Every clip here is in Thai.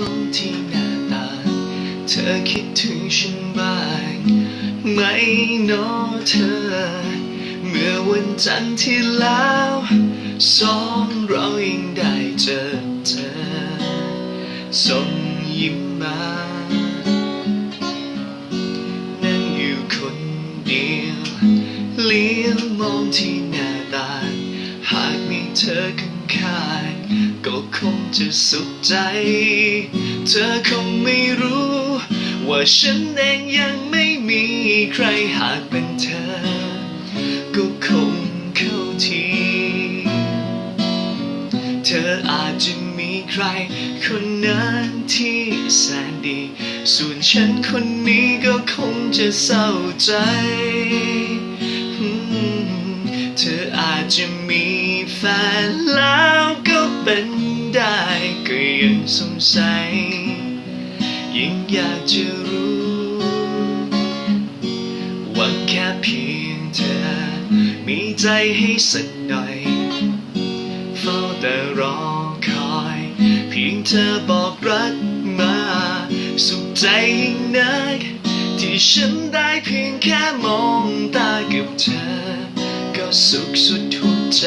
ลงที่หน้าตา เธอคิดถึงฉันบ้างไหมเนอเธอ เมื่อวันจันทร์ที่แล้วสองเรายังได้เจอเธอส่งยิ้มมานั่งอยู่คนเดียวเลี้ยวมองที่หน้าตาหากมีเธอข้างก็คง จะสุขใจ เธอคงไม่รู้ ว่าฉันเองยังไม่มีใครหากเป็นเธอ ก็คงเข้าที เธออาจจะมีใคร คนนั้นที่แสนดี ส่วนฉันคนนี้ก็คงจะเศร้าใจ เธออาจจะมีแฟนแล้วก็ เป็นได้ก็ยังสงสัยยังอยากจะรู้ ว่าแค่เพียงเธอ มีใจให้สักหน่อย เฝ้าแต่รอคอย เพียงเธอบอกรักมา สุขใจยิ่งนัก ที่ฉันได้เพียงแค่มองตากับเธอ ก็สุขสุดหัวใจ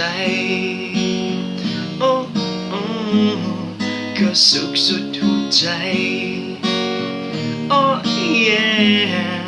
ก็สุขสุดหัวใจ โอ้ yeah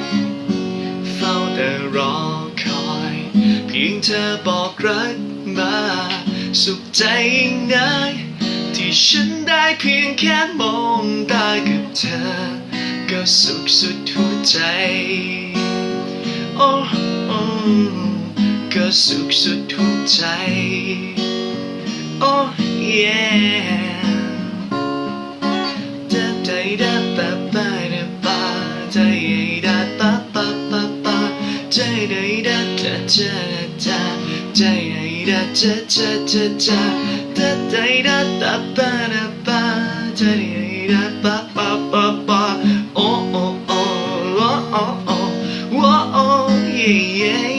เธอบอกรักมา สุขใจยิ่งนักที่ฉันได้เพียงแค่มองตากับเธอ ก็สุขสุดหัวใจ โอ้โอ้ก็สุขสุดหัวใจ โอ้ yeah da da da yeah, yeah.